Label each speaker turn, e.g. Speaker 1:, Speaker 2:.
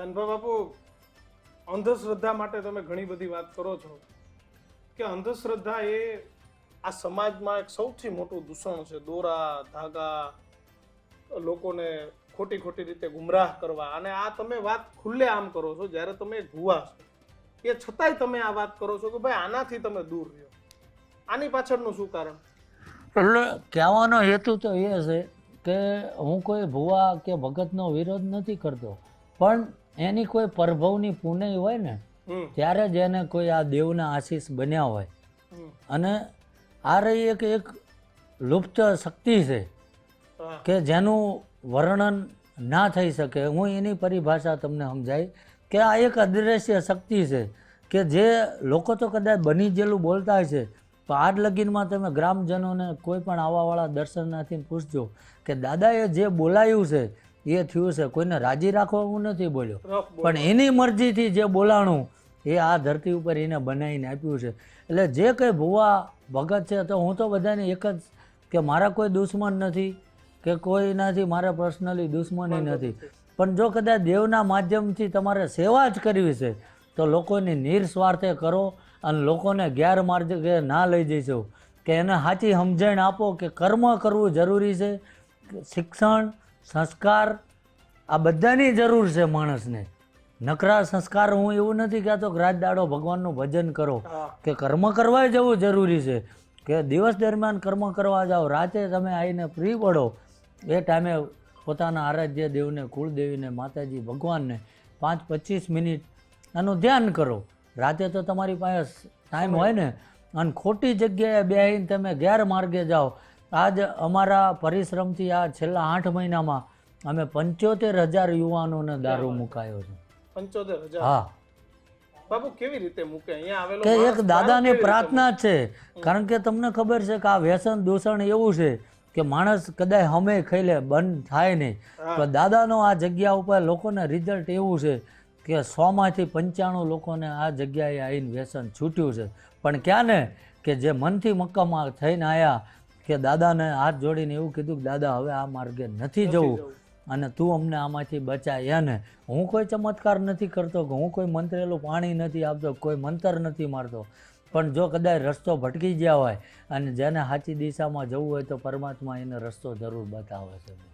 Speaker 1: દાનભા બાપુ, અંધશ્રદ્ધા માટે તમે ઘણી બધી વાત કરો છો કે અંધશ્રદ્ધા એ આ સમાજમાં એક સૌથી મોટું દૂષણ છે. દોરા, ધાગા, લોકોને ખોટી ખોટી રીતે ગુમરાહ કરવા. અને આ તમે વાત ખુલ્લે આમ કરો છો, જ્યારે તમે એક છો. એ છતાંય તમે આ વાત કરો છો કે ભાઈ આનાથી તમે દૂર રહ્યો. આની પાછળનું શું કારણ?
Speaker 2: એટલે કહેવાનો હેતુ તો એ છે કે હું કોઈ ભુવા કે ભગતનો વિરોધ નથી કરતો. પણ એની કોઈ પ્રભવની પુણ્ય હોય ને ત્યારે જ એને કોઈ આ દેવના આશીષ બન્યા હોય. અને આ રહી એક એક લુપ્ત શક્તિ છે કે જેનું વર્ણન ના થઈ શકે. હું એની પરિભાષા તમને સમજાય કે આ એક અદૃશ્ય શક્તિ છે કે જે લોકો તો કદાચ બની ગયેલું બોલતા હોય છે પણ આજ લગીનમાં તમે ગ્રામજનોને કોઈ પણ આવાવાળા દર્શનાર્થીને પૂછજો કે દાદાએ જે બોલાયું છે એ થયું છે. કોઈને રાજી રાખવા હું નથી બોલ્યો. પણ એની મરજીથી જે બોલાણું એ આ ધરતી ઉપર એને બનાવીને આપ્યું છે. એટલે જે કંઈ ભુવા ભગત છે તો હું તો બધાને એક જ કે મારા કોઈ દુશ્મન નથી કે કોઈનાથી મારે પર્સનલી દુશ્મની નથી. પણ જો કદાચ દેવના માધ્યમથી તમારે સેવા જ કરવી છે તો લોકોની નિર્સ્વાર્થે કરો અને લોકોને ગેરમાર્ગે ના લઈ જઈશો. કે એને સાચી સમજણ આપો કે કર્મ કરવું જરૂરી છે શિક્ષણ સંસ્કાર આ બધાની જરૂર છે માણસને. નકરા સંસ્કાર હું એવું નથી કહેતો કે રાત દાડો ભગવાનનું ભજન કરો કે કર્મ કરવા જવું જરૂરી છે. કે દિવસ દરમિયાન કર્મ કરવા જાઓ રાતે તમે આવીને ફ્રી પડો. એ ટાઈમે પોતાના આરાધ્ય દેવને કુળદેવીને માતાજી ભગવાનને પાંચ પચીસ મિનિટ આનું ધ્યાન કરો. રાતે તો તમારી પાસે ટાઈમ હોય ને. અને ખોટી જગ્યાએ બેસીને તમે ગેરમાર્ગે જાઓ આજ અમારા પરિશ્રમથી આ છેલ્લા આઠ મહિનામાં અમે પંચોતેર હજાર યુવાનોને દારૂ મુકાયો છે.
Speaker 1: પંચોતેર હજાર?
Speaker 2: હા.
Speaker 1: બાપુ કેવી રીતે મૂકે? અહીંયા આવેલો
Speaker 2: કે એક દાદાની પ્રાર્થના છે. કારણ કે તમને ખબર છે કે આ વ્યસન દૂષણ એવું છે કે માણસ કદાચ હમે ખાઈ લે બંધ થાય નહીં. તો દાદાનો આ જગ્યા ઉપર લોકોને રિઝલ્ટ એવું છે કે સોમાંથી પંચાણું લોકોને આ જગ્યાએ આવીને વ્યસન છૂટ્યું છે. પણ ક્યાં ને કે જે મનથી મક્કમ થઈને આવ્યા કે દાદાને હાથ જોડીને એવું કીધું કે દાદા હવે આ માર્ગે નથી
Speaker 1: જવું.
Speaker 2: અને તું અમને આમાંથી બચાય. એને હું કોઈ ચમત્કાર નથી કરતો કે હું કોઈ મંત્રેલું પાણી નથી આપતો કોઈ મંતર નથી મારતો. પણ જો કદાચ રસ્તો ભટકી ગયા હોય અને જેને સાચી દિશામાં જવું હોય તો પરમાત્મા એને રસ્તો જરૂર બતાવે છે.